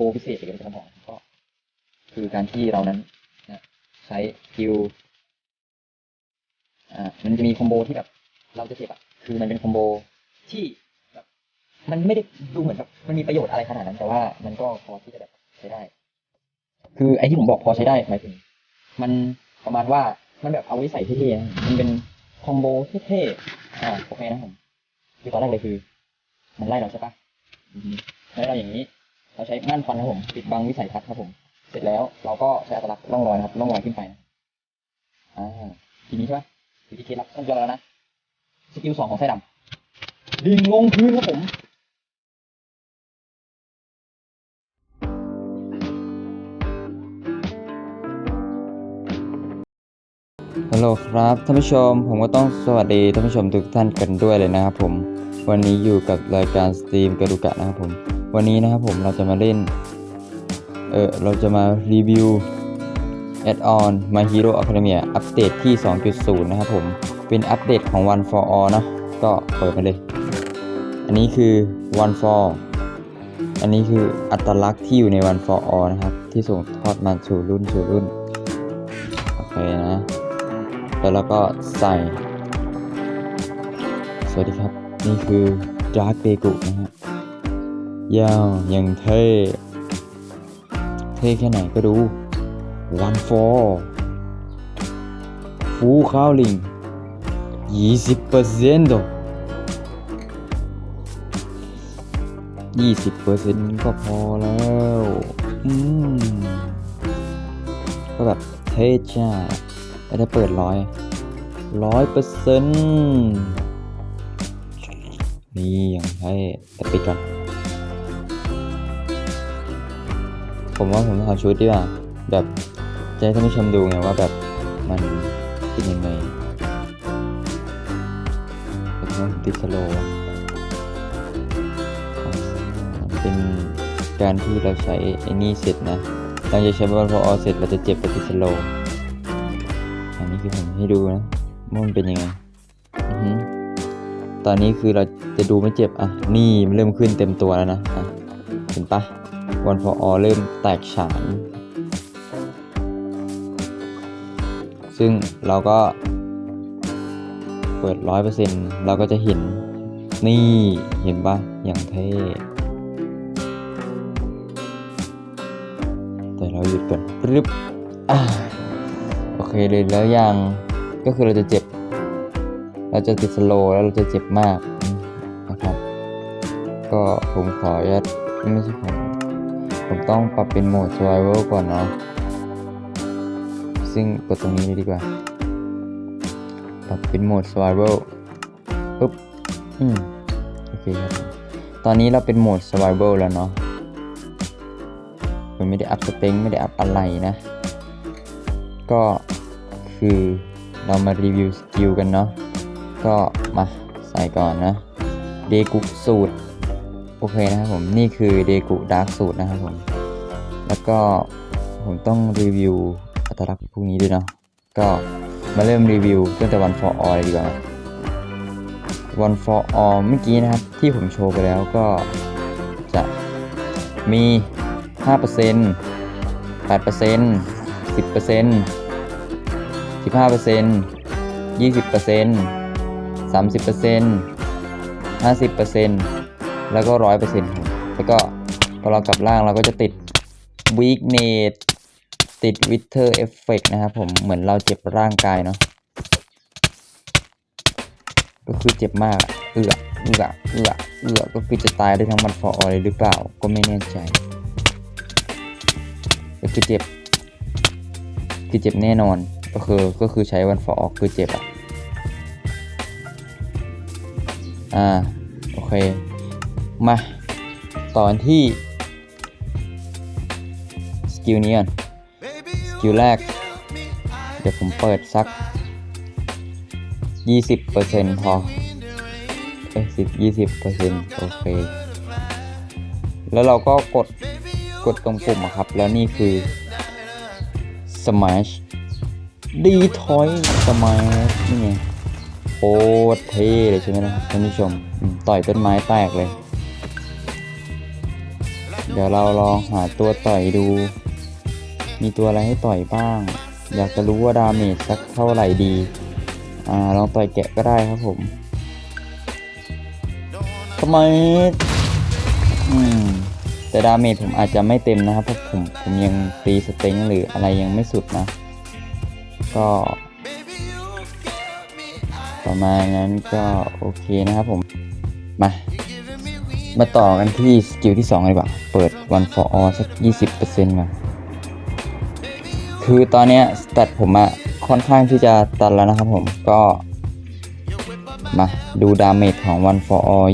โบพิเศษเกี่ยวกับองก็คือการที่เรานั้นนะใช้คิวอ่ามันจะมีคอมโบที่แบบ เราจะเจ็บอะคือมันเป็นคอมโบที่แบบมันไม่ได้ดูเหมือนแบบมันมีประโยชน์อะไรขนาดนั้น แต่ว่ามันก็พอที่จะแบบใช้ได้ คือไอ้ที่ผมบอกพอใช้ได้หมายถึง มันประมาณว่ามันแบบเอาไว้ใส่เท่ๆมันเป็นคอมโบเท่ๆอ่าโอเคนะผมคือตอนแรกเลยคือ มันไล่เราใช่ปะอือฮึแล้วเราอย่างนี้ เราใช้ม่านฟันครับผมปิดบังวิสัยทัศน์ครับผม เสร็จแล้วเราก็ใช้อัตลักษณ์ร่องรอยครับร่องรอยขึ้นไปนะอ่าทีนี้ใช่ปะวิธีเคล็ดลับต้องเจอแล้วนะสกิลสองของไส้ดำดิ่งลงพื้นครับผมฮัลโหลครับท่านผู้ชมผมก็ต้องสวัสดีท่านผู้ชมทุกท่านกันด้วยเลยนะครับผม วันนี้อยู่กับรายการสตรีมกระดูกะนะครับผม วันนี้นะครับผมเราจะมาเล่น เออเราจะมารีวิว Add on My Hero Academia อัปเดตที่ 2.0 นะครับผม เป็นอัปเดตของ One for All เนะก็เปิดไปเลย อันนี้คือ One for อันนี้คืออัตลักษณ์ที่อยู่ใน One for All นะครับ ที่ส่งทอดมาสู่รุ่นสู่รุ่น โอเคนะ แล้วเราก็ใส่ สวัสดีครับ นี่คือดาร์ k เ e กุนะฮะ ยาวยังเท่ เท่แค่ไหนก็ดู one for ฟูข้าวลิงยี่สิบเปอร์เซ็นต์ยี่สิบเปอร์เซ็นต์ก็พอแล้วอืมก็แบบเท่จ้าแล้วถ้าเปิดร้อยร้อยเปอร์เซ็นต์นี่ยังให้แต่ปิดก่อน ผมว่าผมขอชุดดีกว่าแบบจะให้ท่านผู้ชมดูไงว่าแบบมันเป็นยังไงแต่ว่าผมติสโลว์เป็นการที่เราใช้ไอ้นี่เสร็จนะเราจะใช้บอลพออเสร็จเราจะเจ็บไปติสโลว์อันนี้คือผมให้ดูนะว่ามันเป็นยังไงตอนนี้คือเราจะดูไม่เจ็บอะนี่มันเริ่มขึ้นเต็มตัวแล้วนะอะเห็นปะ วันฟออเริ่มแตกฉาน ซึ่งเราก็เปิดร้อยเปอร์เซ็นต์เราก็จะเห็นนี่เห็นปะอย่างเท่ แต่เราหยุดก่อนปึ๊บอ่าโอเคเลยแล้วยังก็คือเราจะเจ็บ เราจะติดสโลว์แล้วเราจะเจ็บมากนะครับ ก็ผมขออนุญาตไม่ใช่ผม ผมต้องปรับเป็นโหมด survival ก่อนเนาะซึ่งกดตรงนี้เลยดีกว่า ปรับเป็นโหมด survival ปุ๊บ อืม โอเคครับ ตอนนี้เราเป็นโหมด survival แล้วเนาะผมไม่ได้อัพสเต็งไม่ได้อัพอะไรนะ ก็คือเรามารีวิวสกิลกันเนาะ ก็มาใส่ก่อนนะ เดกุสูตร โอเคนะครับผมนี่คือเดกุดาร์กสูตรนะครับผม แล้วก็ผมต้องรีวิวอัตลักษณ์พวกนี้ด้วยเนาะก็มาเริ่มรีวิวตั้งแต่วันฟอร์ออดีกว่าวันฟอร์ออเมื่อกี้นะครับ ที่ผมโชว์ไปแล้วก็จะมี 5% 8% 10% 15% 20% 30% 50% แล้วก็ร้อยเปอร์เซ็นต์แล้วก็พอเรากลับล่างเราก็จะติด weakness ติด wither effect นะครับผม เหมือนเราเจ็บร่างกายเนาะ ก็คือเจ็บมากอะเอือเอือเอือเอือก็คือจะตายได้ทั้งมันฟอร์เลยหรือเปล่า ก็ไม่แน่ใจ ก็คือเจ็บ คือเจ็บแน่นอน ก็คือ ก็คือใช้วันฟอออกคือเจ็บอะ อ่า โอเค มาตอนที่สกิลนี้ก่อนสกิลแรก เดี๋ยวผมเปิดสัก 20%พอเอ้ยสิบยี่สิบเปอร์เซ็นต์โอเค แล้วเราก็กดกดตรงปุ่มอะครับ แล้วนี่คือ smash ดีทอยสมัยนี่ไงโคตรเท่เลยใช่ไหมนะครับท่านผู้ชม ต่อยต้นไม้แตกเลย เดี๋ยวเราลองหาตัวต่อยดู มีตัวอะไรให้ต่อยบ้าง อยากจะรู้ว่าดาเมจสักเท่าไหร่ดี อ่า ลองต่อยแกะก็ได้ครับผมทำไมอืม แต่ดาเมจผมอาจจะไม่เต็มนะครับ เพราะผมผมยังตีสเต็งหรืออะไรยังไม่สุดนะ ก็ประมาณนั้นก็โอเคนะครับผม มา มาต่อกันที่สกิลที่2เลยดีกว่าเปิด one for all สัก 20%ก่อนคือตอนเนี้ยสแตทผมอะค่อนข้างที่จะตันแล้วนะครับผมก็ มาดูดาเมจของ one for all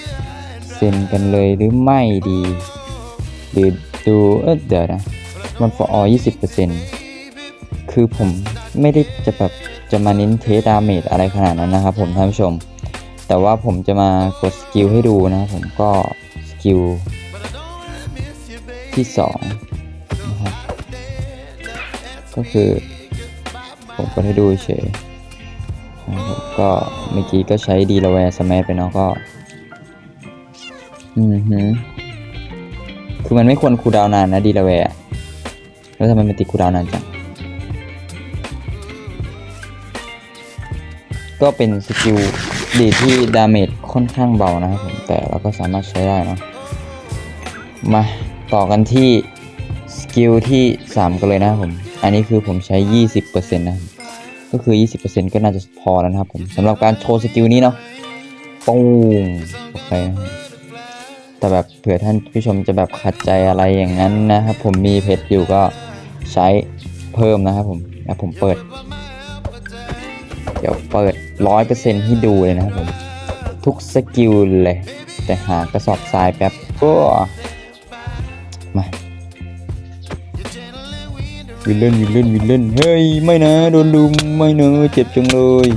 20%กันเลยหรือไม่ดีหรือดูเออเดี๋ยวนะ one for all 20%คือผมไม่ได้จะแบบจะมาเน้นเทสดาเมจอะไรขนาดนั้นนะครับผมท่านผู้ชม แต่ว่าผมจะมากดสกิลให้ดูนะครับผมก็สกิลที่2นะครับก็คือผมกดให้ดูเฉยนะครับผมก็เมื่อกี้ก็ใช้ดีลาแวร์สมัไปเนาะก็อือหือคือมันไม่ควรคูดาวนานนะดีลาแวร์แล้วทำไมมันติดคูดาวนานจัง ก็เป็นสกิลดีที่ดาเมจค่อนข้างเบานะครับผมแต่เราก็สามารถใช้ได้นะมาต่อกันที่สกิลที่ 3 กันเลยนะครับผม อันนี้คือผมใช้ 20%นะครับก็คือ 20%ก็น่าจะพอแล้วนะครับผมสำหรับการโชว์สกิลนี้เนาะปุ้งโอเคแต่แบบเผื่อท่านผู้ชมจะแบบขัดใจอะไรอย่างนั้นนะครับผมมีเพชรอยู่ก็ใช้เพิ่มนะครับผมแล้วผมเปิด ดี๋ยวเปิดร้อยเปอร์เซ็นต์ให้ดูเลยนะครับผมทุกสกิลเลย แต่หากระสอบทรายแป๊บก็มาวิลเล่นวิลเล่นวิลเล่นเฮ้ย ไม่นะ โดนลุมไม่เนอะเจ็บจังเลย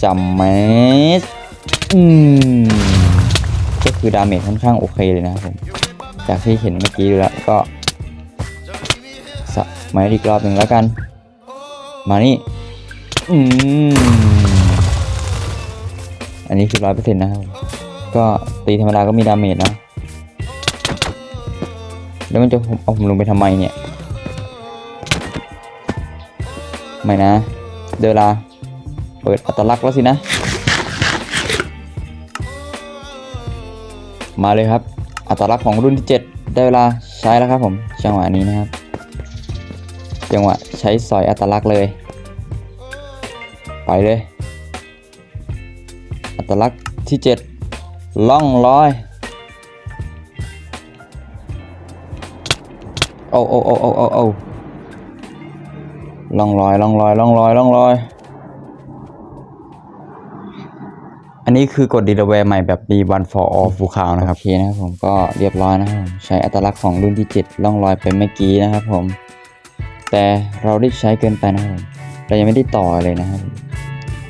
ซัมเมสอืมก็คือดาเมจค่อนข้างโอเคเลยนะครับผมจากที่เห็นเมื่อกี้ดูแล้วก็สมัยอีกรอบหนึ่งแล้วกัน มานี่ อืมอันนี้คือร้อยเปอร์เซ็นต์นะครับ ก็ตีธรรมดาก็มีดาเมจนะ แล้วมันจะเอาผมลงไปทำไมเนี่ย ไม่นะ เดี๋ยวเวลา เปิดอัตลักษณ์แล้วสินะ มาเลยครับ อัตลักษณ์ของรุ่นที่ 7 ได้เวลาใช้แล้วครับผม จังหวะนี้นะครับ จังหวะใช้สอยอัตลักษณ์เลย ไปเลย อัตลักษณ์ที่ 7 ล่องลอย โอ้โอ้โอ้โอ้โอ้โอ้ล่องลอยล่องลอยล่องลอยล่องลอย อันนี้คือกดดีลแวร์ใหม่แบบมีวัน for all ฟูคาวนะครับโอเคนะครับผมก็เรียบร้อยนะครับผมใช้อัตลักษณ์ของรุ่นที่ 7 ล่องลอยไปเมื่อกี้นะครับผม แต่เราได้ใช้เกินไปนะครับผมเรายังไม่ได้ต่อเลยนะครับ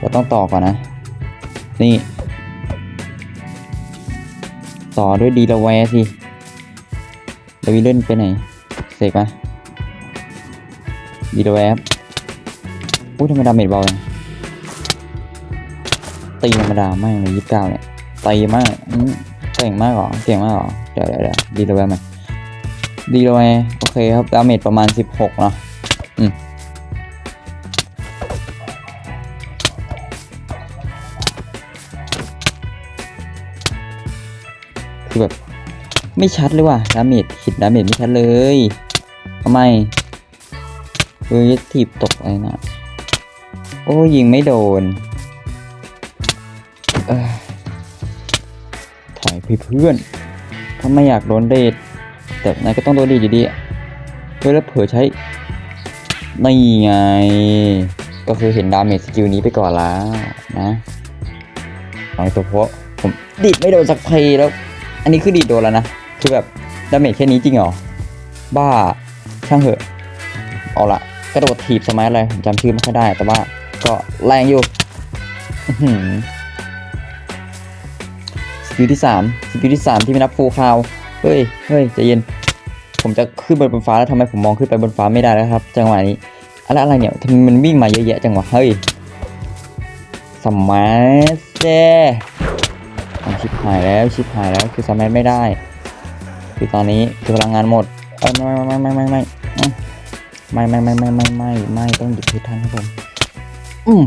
เราต้องต่อก่อนนะ นี่ ต่อด้วยดีละแวร์สิดาวิเล่นไปไหน เสกมาดีละแวร์ครับอุ้ยธรรมดาเมจเบาเลยตีธรรมดามากเลยยี่สิบเก้าเนี่ยตีมากเก่งมากเหรอเก่งมากเหรอเดี๋ยวเดี๋ยวเดี๋ยวดีละแวร์มาดีละแวร์โอเคครับดาเมจประมาณสิบหกเนาะ คือแบบไม่ชัดเลยว่ะดาเมจคิดดาเมจไม่ชัดเลยทำไมเฮ้ยถีบตกอะไรนะโอ้ยิงไม่โดนเอ้ยถอยไปเพื่อนถ้าไม่อยากโดนเดทแต่นายก็ต้องโดนดีอยู่ดีอะเฮ้ยแล้วเผลอใช้นี่ไง ก็คือเห็นดาเมจสกิลนี้ไปก่อนแล้วนะเอาตัวเพราะผมดีดไม่โดนสักเพลแล้ว อันนี้คือดีโดนแล้วนะ คือแบบดาเมจแค่นี้จริงเหรอ บ้า ช่างเถอะ เอาละกระโดดถีบสมัยอะไรผมจำชื่อไม่ค่อยได้ แต่ว่าก็แรงอยู่สกิลที่สามสกิลที่สามที่ไม่นับฟูคาว เฮ้ย เฮ้ยใจเย็น ผมจะขึ้นไปบนฟ้าแล้วทำไมผมมองขึ้นไปบนฟ้าไม่ได้แล้วครับ จังหวะนี้ อะไรอะไรเนี่ยทำไมมันวิ่งมาเยอะแยะจังวะ เฮ้ยสมัยเจ ชิบหายแล้วชิบหายแล้วคือสมัยไม่ได้ คือตอนนี้คือพลังงานหมดเออไม่ไม่ไม่ไม่ไม่ไม่ไม่ไม่ไม่ไม่ไม่ไม่ต้องหยุดทุกท่านครับผมอืม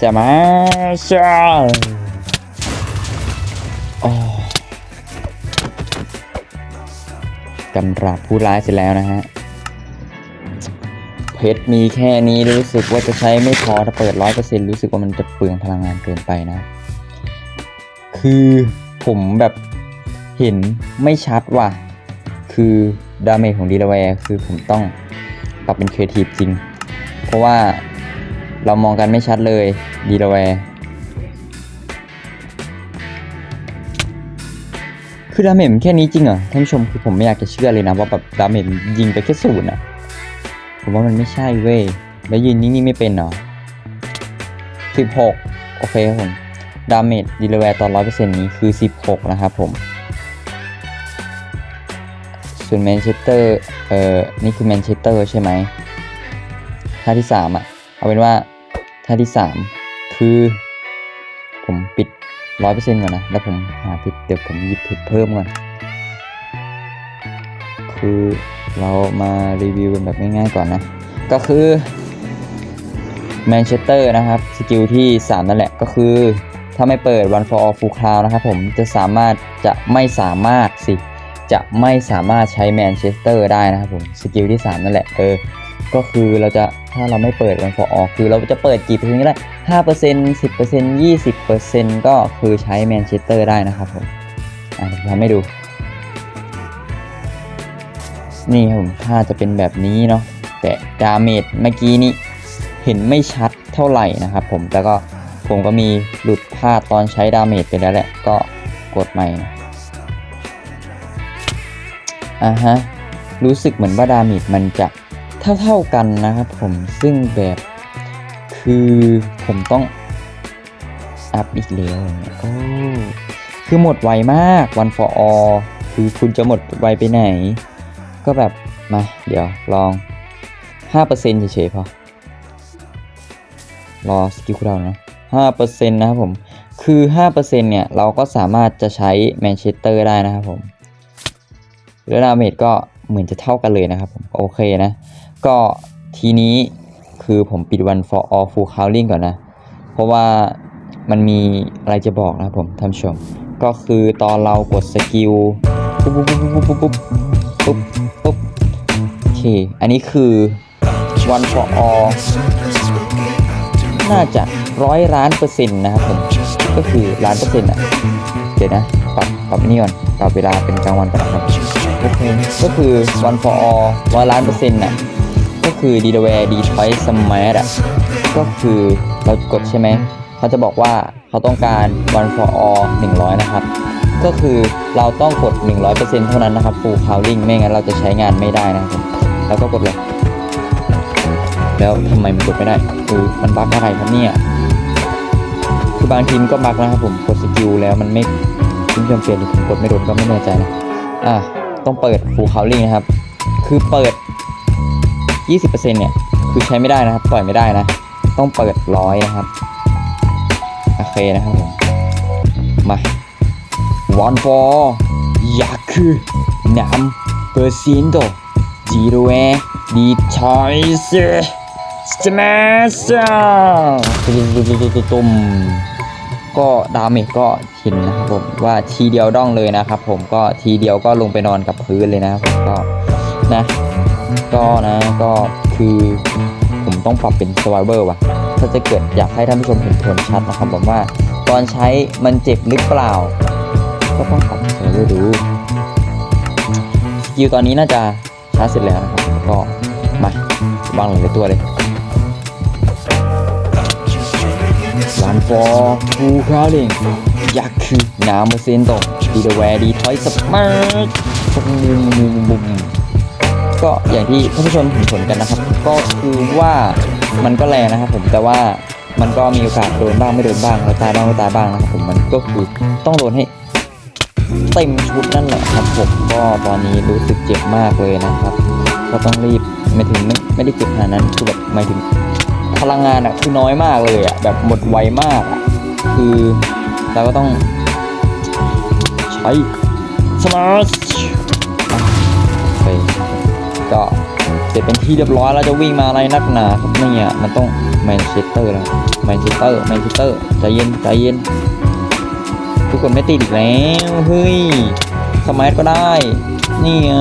สมาชาโอ้กำราบผู้ร้ายเสร็จแล้วนะฮะเพชรมีแค่นี้รู้สึกว่าจะใช้ไม่พอถ้าเปิดร้อยเปอร์เซ็นต์รู้สึกว่ามันจะเปลืองพลังงานเกินไปนะ คือผมแบบเห็นไม่ชัดว่ะ คือดาเมจของดีลาแวร์คือผมต้องปรับเป็นครีเอทีฟจริง เพราะว่าเรามองกันไม่ชัดเลยดีลาแวร์คือดาเมจแค่นี้จริงเหรอท่านผู้ชมคือผมไม่อยากจะเชื่อเลยนะว่าแบบดาเมจยิงไปแค่ศูนย์อะผมว่ามันไม่ใช่เว้ยแล้วยืนนิ่งๆไม่เป็นเหรอสิบหกโอเคครับผม ดาเมจดีลแวร์ตอนร้อยเปอร์เซ็นต์นี้คือ 16 นะครับผม ส่วนแมนเชสเตอร์เอ่อนี่คือแมนเชสเตอร์ใช่ไหมท่าที่ 3 อะ เอาเป็นว่าท่าที่ 3 คือ ผมปิด 100%ก่อนนะ แล้วผมหาผิดเดี๋ยวผมหยิบผิดเพิ่มก่อน คือเรามารีวิวกันแบบง่ายๆก่อนนะ ก็คือแมนเชสเตอร์นะครับ สกิลที่ 3 นั่นแหละก็คือ ถ้าไม่เปิด One for All Full Cloud นะครับผมจะสามารถจะไม่สามารถสิจะไม่สามารถใช้แมนเชสเตอร์ได้นะครับผมสกิลที่ 3 นั่นแหละเออก็คือเราจะถ้าเราไม่เปิด One for All คือเราจะเปิดกี่เปอร์เซ็นต์ก็ได้ห้าเปอร์เซ็นต์สิบเปอร์เซ็นต์ยี่สิบเปอร์เซ็นต์ก็คือใช้แมนเชสเตอร์ได้นะครับผมอะเดี๋ยวผมทำให้ดู นี่ครับผมถ้าจะเป็นแบบนี้เนาะแต่ดาเมจเมื่อกี้นี้เห็นไม่ชัดเท่าไหร่นะครับผมแต่ก็ ผมก็มีหลุดพลาดตอนใช้ดาเมจไปแล้วแหละ ก็กดใหม่นะอ่าฮะ รู้สึกเหมือนว่าดาเมจมันจะเท่าๆกันนะครับผมซึ่งแบบคือผมต้อง อัพอีกแล้วเนี่ยโอ้คือหมดไวมาก one for all คือคุณจะหมดไวไปไหน ก็แบบ มา เดี๋ยวลอง 5%เฉยๆพอ รอสกิลคูลดาวน์นะ 5%นะครับผม คือ 5%เนี่ยเราก็สามารถจะใช้แมนเชสเตอร์ได้นะครับผมแล้วดาเมจก็เหมือนจะเท่ากันเลยนะครับผมโอเคนะ ก็ทีนี้คือผมปิด one for all full cowling ก่อนนะ เพราะว่ามันมีอะไรจะบอกนะครับผมท่านผู้ชม ก็คือตอนเรากดสกิลปุ๊บปุ๊บปุ๊บปุ๊บปุ๊บปุ๊บปุ๊บโอเค อันนี้คือ one for all น่าจะ ร้อยล้านเปอร์เซ็นต์นะครับผมก็คือล้านเปอร์เซ็นต์อะเดี๋ยวนะปรับปรับนี่ก่อนปรับเวลาเป็นกลางวันก่อนนะครับโอเคก็คือ one for all ร้อยล้านเปอร์เซ็นต์น่ะก็คือดีดแวร์ดีทอยสมาร์ทอะก็คือเรากดใช่ไหมเขาจะบอกว่าเขาต้องการ one for all 100นะครับก็คือเราต้องกด 100%เท่านั้นนะครับ full cowling ไม่งั้นเราจะใช้งานไม่ได้นะครับแล้วก็กดเลย แล้วทำไมมันกดไม่ได้ คือมันบั๊กอะไรครับเนี่ย คือบางทีมก็บักนะครับผมกดสกิลแล้วมันไม่คุณผู้ชมเปลี่ยนหรือผมกดไม่โดนก็ไม่แน่ใจนะอะต้องเปิด full cowling นะครับ คือเปิด 20%เนี่ยคือใช้ไม่ได้นะครับปล่อยไม่ได้นะ ต้องเปิดร้อยนะครับโอเคนะครับผมมา one for อยากคือนำเปอร์เซ็นต์จีโรเอดีทอยส์สมาร์ตุ้ม ก็ดาเมจก็เห็นนะครับผมว่าทีเดียวด้องเลยนะครับ ผมก็ทีเดียวก็ลงไปนอนกับพื้นเลยนะครับผมก็นะก็นะก็คือผมต้องปรับเป็น survivor ว่ะถ้าจะเกิดอยากให้ท่านผู้ชมเห็นผลชัดนะครับผมว่าตอนใช้มันเจ็บหรือเปล่า ก็ต้องปรับ survivor ดูสกิลตอนนี้น่าจะช้าเสร็จแล้วนะครับก็มาวางหลายๆตัวเลย one for full crowding ยากคือน้ำเปอร์เซ็นต์ตกดีเดแวร์ดีทอยสมาร์ทบุมบุมบุมก็อย่างที่ท่านผู้ชมเห็นผลกันนะครับ ก็คือว่ามันก็แรงนะครับผมแต่ว่ามันก็มีโอกาสโดนบ้างไม่โดนบ้างแล้วตายบ้างไม่ตายบ้างนะครับผมมันก็คือต้องโดนให้เต็มชุดนั่นแหละครับผมก็ตอนนี้รู้สึกเจ็บมากเลยนะครับ ก็ต้องรีบไม่ถึงไม่ไม่ได้เจ็บขนาดนั้นคือแบบหมายถึง พลังงานอะคือน้อยมากเลยอะแบบหมดไวมากอะคือเราก็ต้องใช้สมาร์ทไปก็เสร็จเป็นที่เรียบร้อยแล้วจะวิ่งมาอะไรนักหนาครับเนี่ยมันต้องแมนเชสเตอร์แล้วแมนเชสเตอร์แมนเชสเตอร์ใจเย็นใจเย็น ทุกคนไม่ติดอีกแล้วเฮ้ยสมัยก็ได้ นี่ไง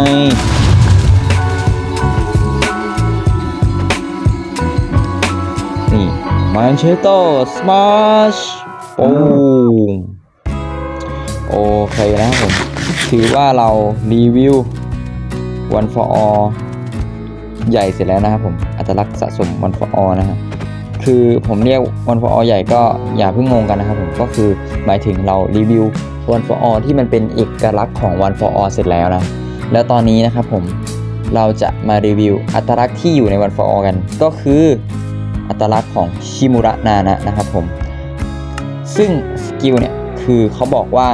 แมนเชสเตอร์สมาชโอ้โอเคนะผม ถือว่าเรารีวิว One for All ใหญ่เสร็จแล้วนะครับผม อัตลักษณ์สะสม One for All นะฮะคือผมเรียก One for All ใหญ่ก็อย่าเพิ่งงงกันนะครับผมก็คือหมายถึงเรารีวิว One for All ที่มันเป็นเอกลักษณ์ของ One for All เสร็จแล้วนะ แล้วตอนนี้นะครับผมเราจะมารีวิวอัตลักษณ์ที่อยู่ใน One for All กัน ก็คือ อัตลักษณ์ของชิมุระนานะนะครับผม ซึ่งสกิลเนี่ยคือเขาบอกว่า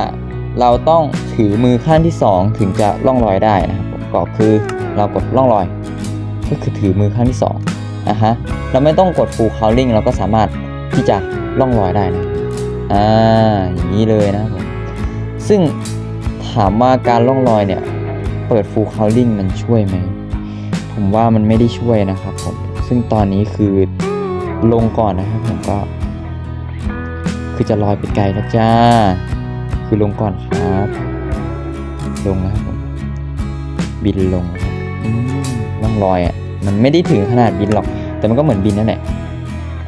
เราต้องถือมือข้างที่ 2 ถึงจะล่องลอยได้นะครับก็คือเรากดล่องลอย ก็คือถือมือข้างที่2อะฮะเราไม่ต้องกด full cowling เราก็สามารถที่จะล่องลอยได้นะอ่าอย่างนี้เลยนะครับผมซึ่งถามว่าการล่องลอยเนี่ยเปิด full cowling มันช่วยไหมผมว่ามันไม่ได้ช่วยนะครับผมซึ่งตอนนี้คือ ลงก่อนนะครับผมก็ คือจะลอยไปไกลแล้วจ้า คือลงก่อนครับ ลงนะครับผมบินลงครับอืมล่องลอยอะ มันไม่ได้ถึงขนาดบินหรอก แต่มันก็เหมือนบินนั่นแหละ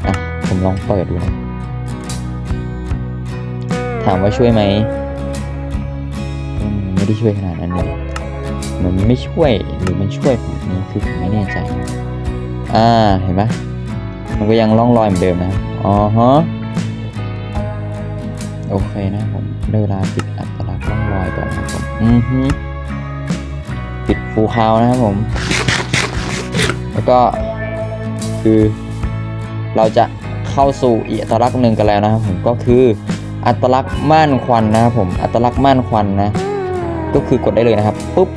อะผมลองเปิดดูนะถามว่าช่วยไหมไม่ได้ช่วยขนาดนั้นเลยเหมือนมันไม่ช่วยหรือมันช่วยผมนี้คือผมไม่แน่ใจ อ่าเห็นปะมัันก็ยังล่องลอยเหมือนเดิมนะอ๋อฮะโอเคนะผมได้เวลาปิดอัตลักษณ์ร่องรอยก่อนนะผมอือฮึปิดฟูคาวนะครับผม แล้วก็คือ เราจะเข้าสู่อีอัตลักษณ์หนึ่งกันแล้วนะครับผมก็คืออัตลักษณ์ม่านควันนะครับผมอัตลักษณ์ม่านควันนะ ก็คือกดได้เลยนะครับปุ๊บ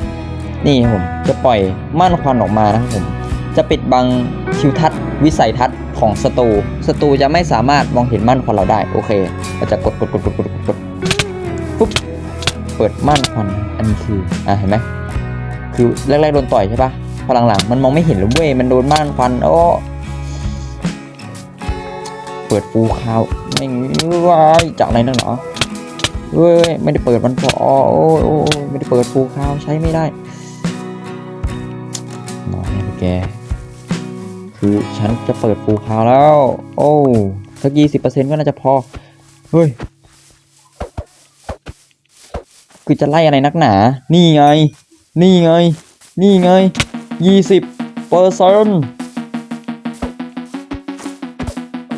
นี่ครับผมจะปล่อยม่านควันออกมานะครับผมจะปิดบังทิวทัศน์วิสัยทัศน์ ของศัตรูศัตรูจะไม่สามารถมองเห็นม่านควันเราได้ โอเค เราจะกดกดกดกดกดกดปุ๊บ เปิดม่านควันอันนี้คือ อะเห็นไหม คือแรกๆโดนต่อยใช่ปะพอหลังๆมันมองไม่เห็นเลยเว้ย มันโดนม่านควัน โอ้ เปิดฟูคาวไม่ว้ายจากไหนนั่นเหรอเว้ย ไม่ได้เปิดมันพอโอ้โอ้ไม่ได้เปิดฟูคาวใช้ไม่ได้นอยนแก คือฉันจะเปิดฟูลคาวแล้ว โอ้สักยี่สิบเปอร์เซ็นต์ก็น่าจะพอ เฮ้ย คือจะไล่อะไรนักหนา นี่ไง นี่ไง นี่ไงยี่สิบเปอร์เซ็นต์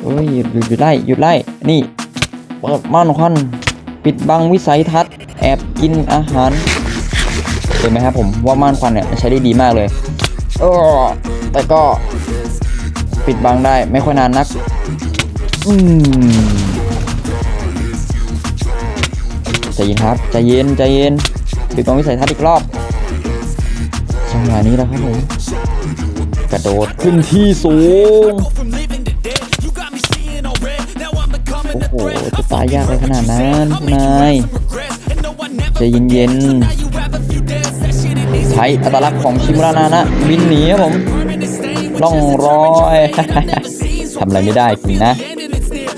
เอ้ยหยุดหยุดหยุดไล่หยุดไล่ นี่ เปิดม่านควันปิดบังวิสัยทัศน์ แอบกินอาหารเห็นไหมครับผมว่าม่านควันเนี่ยใช้ได้ดีมากเลย เออแต่ก็ ปิดบังได้ไม่ค่อยนานนัก อืมใจเย็นครับใจเย็นใจเย็นปิดบังวิสัยทัศน์อีกรอบจังหวะนี้แล้วครับผมกระโดดขึ้นที่สูงโอ้โหจะตายยากเลยขนาดนั้นคุนายใจเย็นๆใช้อัตลักษณ์ของชิมุระนานะบินหนีครับผม ล่องรอยทำอะไรไม่ได้จริงนะ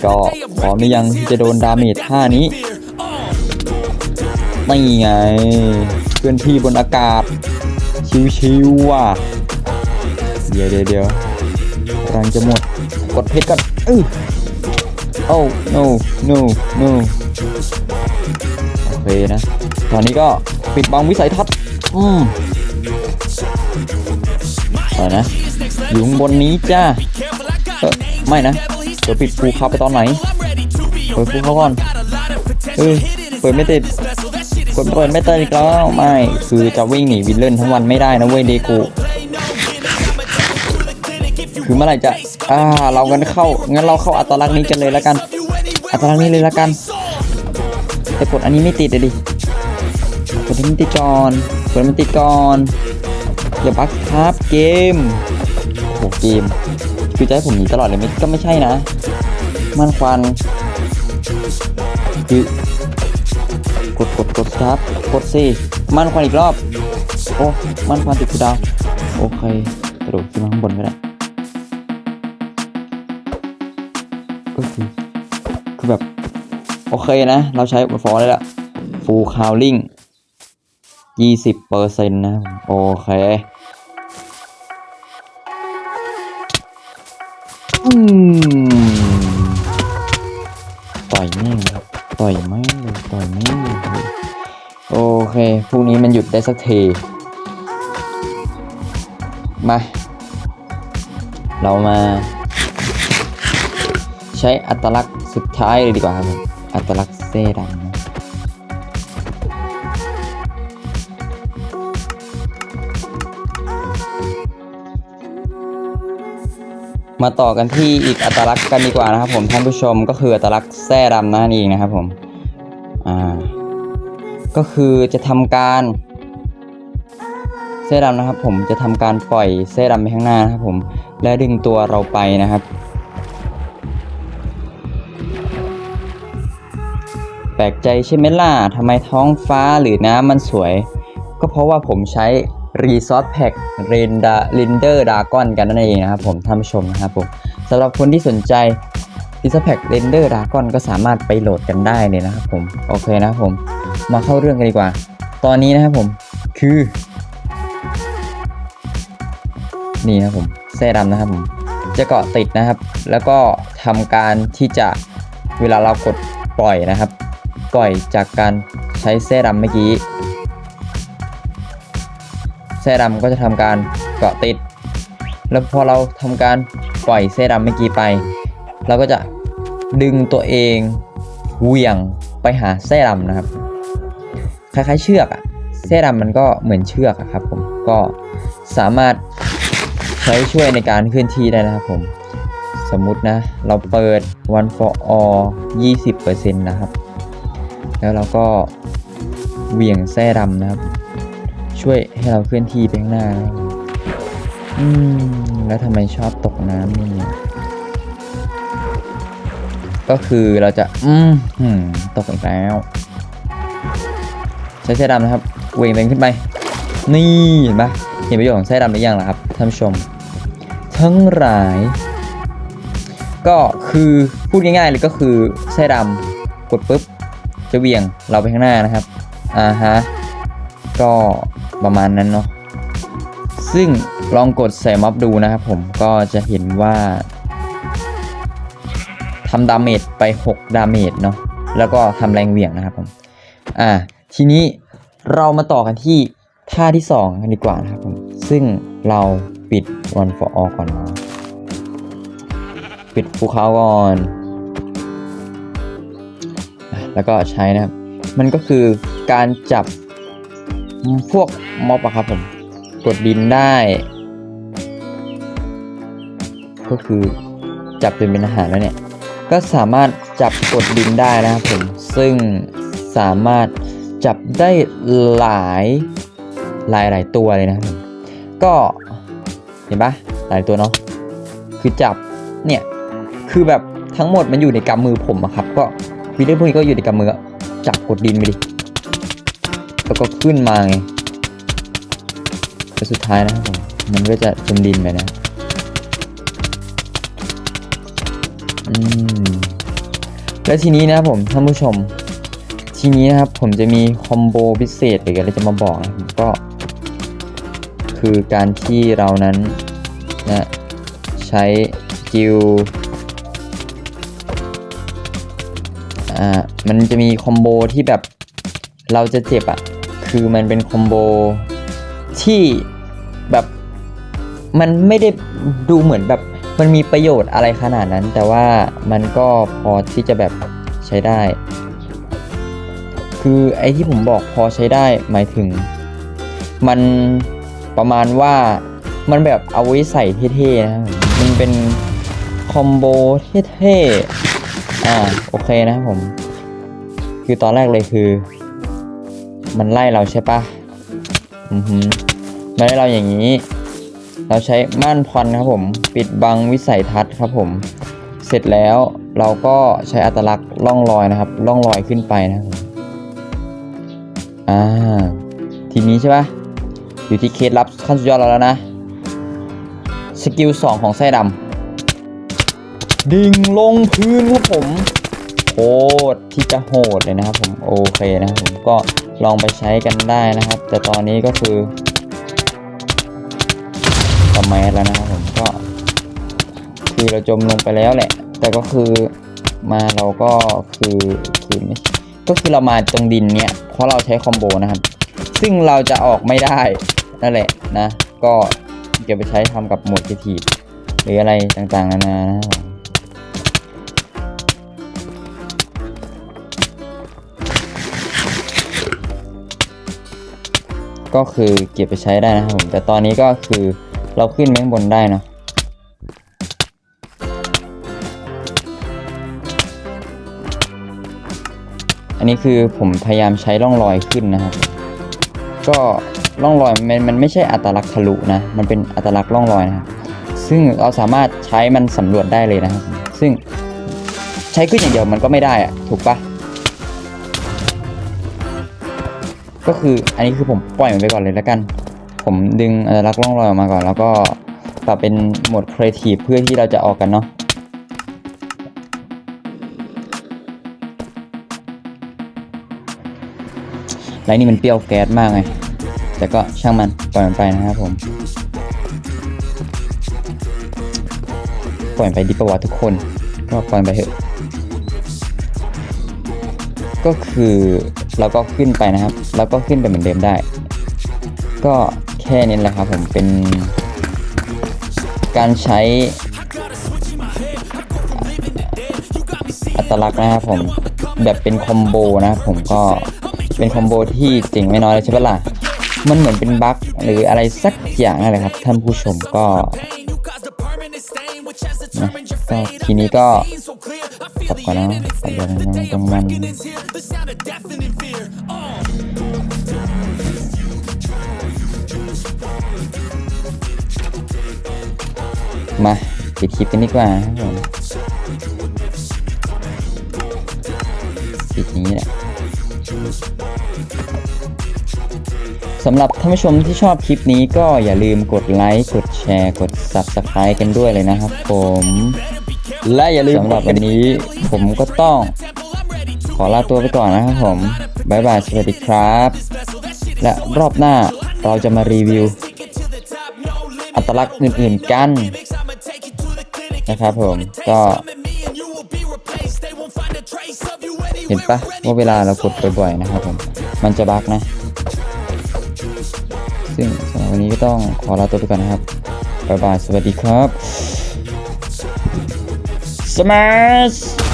ก็พร้อมหรือยังที่จะโดนดาเมจท่านี้ไม่ไงเคลื่อนที่บนอากาศ ชิวๆว่ะเดี๋ยวเดี๋ยวเดี๋ยวกำลังจะหมดกดเพชรก่อนอื้อโอ้ no no no โอเคนะ ตอนนี้ก็ปิดบังวิสัยทัศน์อืมอะไรนะ อยู่ข้างบนนี้จ้าเออไม่นะเดี๋ยวปิดภูเขาไปตอนไหนเปิดภูเขาก่อนเออเปิดไม่ติดกดเปิดไม่ติดอีกแล้วไม่คือจะวิ่งหนีวิลเล่นทั้งวันไม่ได้นะเว้ยเดกูคือเมื่อไหร่จะอ่าเรากันเข้างั้นเราเข้าอัตลักษณ์นี้กันเลยแล้วกัน อัตลักษณ์นี้เลยแล้วกันแต่กดอันนี้ไม่ติดเลยดิกดอันนี้ติดก่อนกดมันติดก่อนอย่าบักครับเกม โหเกม คือจะให้ผมหนีตลอดเลยไหมก็ไม่ใช่นะ มันควันคือกดกดกดครับ กดสิมันควันอีกรอบ โอ้ มันควันติดคูดาว โอเค กระโดดขึ้นมาข้างบนก็ได้ก็คือคือแบบ โอเคนะ เราใช้ฟอร์ได้ละฟูลคาวลิงยี่สิบเปอร์เซ็นต์นะ โอเค อืมต่อยแม่งเลยต่อยแม่งเลยต่อยแม่งเลยโอเคพรุ่งนี้มันหยุดได้สักทีมา เรามา ใช้อัตลักษณ์สุดท้ายเลยดีกว่าครับอัตลักษณ์เซรัม มาต่อกันที่อีกอัตลักษณ์กันดีกว่านะครับ ผมท่านผู้ชมก็คืออัตลักษณ์แซ่ดำนั่นเองนะครับผมอ่าก็คือจะทำการเส้ดำนะครับ ผมจะทำการปล่อยเส้ดำไปข้างหน้านะครับ ผมและดึงตัวเราไปนะครับ แปลกใจใช่ไหมล่ะทำไมท้องฟ้าหรือน้ำมันสวย ก็เพราะว่าผมใช้ Resource Pack Render Render Dragon กันนั่นเองนะครับผมท่านผู้ชมนะครับผมสำหรับคนที่สนใจ Resource Pack Render Dragon ก็สามารถไปโหลดกันได้เลยนะครับผมโอเคนะครับผมมาเข้าเรื่องกันดีกว่า ตอนนี้นะครับผมคือ นี่นะครับผมแส้ดำนะครับผมจะเกาะติดนะครับ แล้วก็ทำการที่จะเวลาเรากดปล่อยนะครับ ปล่อยจากการใช้แส้ดำเมื่อกี้ แส้ดำก็จะทำการเกาะติด แล้วพอเราทำการปล่อยแส้ดำเมื่อกี้ไป เราก็จะดึงตัวเองเหวี่ยงไปหาแส้ดำนะครับ คล้ายๆเชือกอะแส้ดำมันก็เหมือนเชือกอะครับผมก็สามารถใช้ช่วยในการเคลื่อนที่ได้นะครับผมสมมุตินะ เราเปิด one for all 20%นะครับ แล้วเราก็เหวี่ยงแส้ดำนะครับ ช่วยให้เราเคลื่อนที่ไปข้างหน้า อืม แล้วทำไมชอบตกน้ำนี่ก็คือเราจะ อืมหืมตกอีกแล้ว ใช้แส้ดำนะครับเว่งตัวงขึ้นไป นี่เห็นปะเห็นประโยชน์ของไส้ดำหรือยังล่ะครับท่านผู้ชม ทั้งหลาย ก็คือพูดง่ายๆเลยก็คือไส้ดำกดปุ๊บจะเวียงเราไปข้างหน้านะครับอ่าฮะก็ ประมาณนั้นเนาะซึ่งลองกดใส่ม็อบดูนะครับผมก็จะเห็นว่าทำดาเมจไป 6 ดาเมจเนาะแล้วก็ทำแรงเหวี่ยงนะครับผมอ่าทีนี้เรามาต่อกันที่ท่าที่2กันดีกว่านะครับผมซึ่งเราปิด one for all ก่อนนะปิดภูเขาก่อน แล้วก็ใช้นะครับ มันก็คือการจับ พวกม็อบอะครับผมกดดินได้ ก็คือจับจนเป็นอาหารแล้วเนี่ย ก็สามารถจับกดดินได้นะครับผม ซึ่งสามารถจับได้หลายหลายหลายตัวเลยนะครับก็เห็นปะหลายตัวเนาะคือจับเนี่ยคือแบบทั้งหมดมันอยู่ในกำมือผมอะครับ ก็วิดีโอพวกนี้ก็อยู่ในกำมือจับกดดินไปดิ แล้วก็ขึ้นมาไงแล้วสุดท้ายนะครับผมมันก็จะจมดินไปนะอืมแล้วทีนี้นะครับผมท่านผู้ชม ทีนี้นะครับผมจะมีคอมโบพิเศษเดี๋ยวเราจะมาบอกนะครับก็ คือการที่เรานั้นนะใช้สกิลอ่ามันจะมีคอมโบที่แบบเราจะเจ็บอะ่ะ คือมันเป็นคอมโบที่แบบมันไม่ได้ดูเหมือนแบบมันมีประโยชน์อะไรขนาดนั้น แต่ว่ามันก็พอที่จะแบบใช้ได้ คือไอ้ที่ผมบอกพอใช้ได้หมายถึง มันประมาณว่ามันแบบเอาไว้ใส่เท่ๆนะครับผมมันเป็นคอมโบเท่ๆ อ่าโอเคนะครับผม คือตอนแรกเลยคือ มันไล่เราใช่ปะอือฮึมันไล่เราอย่างนี้ เราใช้ม่านพรครับผม ปิดบังวิสัยทัศน์ครับผม เสร็จแล้วเราก็ใช้อัตลักษณ์ล่องลอยนะครับ ล่องลอยขึ้นไปนะครับอ่า ทีนี้ใช่ปะอยู่ที่เคสลับขั้นสุดยอดเราแล้วนะ สกิล 2 ของไส้ดำดิ่งลงพื้นครับผม ตรที่จะโหดเลยนะครับผมโอเคนะครับผมก็ลองไปใช้กันได้นะครับ แต่ตอนนี้ก็คือสมัยแล้วนะครับผมก็ คือเราจมลงไปแล้วแหละ แต่ก็คือมาเราก็คือคือไม่ก็คือเรามาตรงดินเนี้ยเพราะเราใช้คอมโบนะครับ ซึ่งเราจะออกไม่ได้นั่นแหละนะ ก็เก็บไปใช้ทำกับหมดครีเอทีหรืออะไรต่างๆนานานะครับ ก็คือเก็บไปใช้ได้นะครับผม แต่ตอนนี้ก็คือเราขึ้นไปข้างบนได้เนาะอันนี้คือผมพยายามใช้ร่องรอยขึ้นนะครับ ก็ร่องรอยมันมันไม่ใช่อัตลักษณ์ทะลุนะ มันเป็นอัตลักษณ์ร่องรอยนะครับ ซึ่งเราสามารถใช้มันสำรวจได้เลยนะครับ ซึ่งใช้ขึ้นอย่างเดียวมันก็ไม่ได้อะถูกปะ ก็คืออันนี้คือผมปล่อยมันไปก่อนเลยแล้วกัน ผมดึงอัตลักษณ์ร่องรอยออกมาก่อน แล้วก็ปรับเป็นโหมดครีเอทีฟเพื่อที่เราจะออกกันเนาะไรนี่มันเปรี้ยวแก๊สมากไง แต่ก็ช่างมันปล่อยมันไปนะครับผม ปล่อยไปดีประวัติทุกคน ก็ปล่อยไปเถอะ ก็คือ เราก็ขึ้นไปนะครับ แล้วก็ขึ้นไปเหมือนเดิมได้ ก็แค่นี้แหละครับผมเป็น การใช้อัตลักษณ์นะครับผมแบบเป็นคอมโบนะครับผมก็เป็นคอมโบที่เจ๋งไม่น้อยเลยใช่ปะล่ะมันเหมือนเป็นบั๊กหรืออะไรสักอย่างนั่นแหละครับ ท่านผู้ชมก็นะก็ทีนี้ก็กลับก่อนนะขอเดี๋ยวนะตรงมัน มาปิดคลิปกันดีกว่าครับผมปิดอย่างนี้แหละสำหรับท่านผู้ชมที่ชอบคลิปนี้ก็อย่าลืมกดไลค์ กดแชร์ กด Subscribe กันด้วยเลยนะครับผม และอย่าลืมสำหรับวันนี้ผมก็ต้อง ขอลาตัวไปก่อนนะครับผม บ๊ายบาย สวัสดีครับ และรอบหน้าเราจะมารีวิว อัตลักษณ์อื่นๆกัน นะครับผมก็เห็นปะว่าเวลาเรากดบ่อยๆนะครับผม มันจะบั๊กนะ ซึ่งสำหรับวันนี้ก็ต้องขอลาตัวไปก่อนนะครับบ๊ายบาย สวัสดีครับสมาร์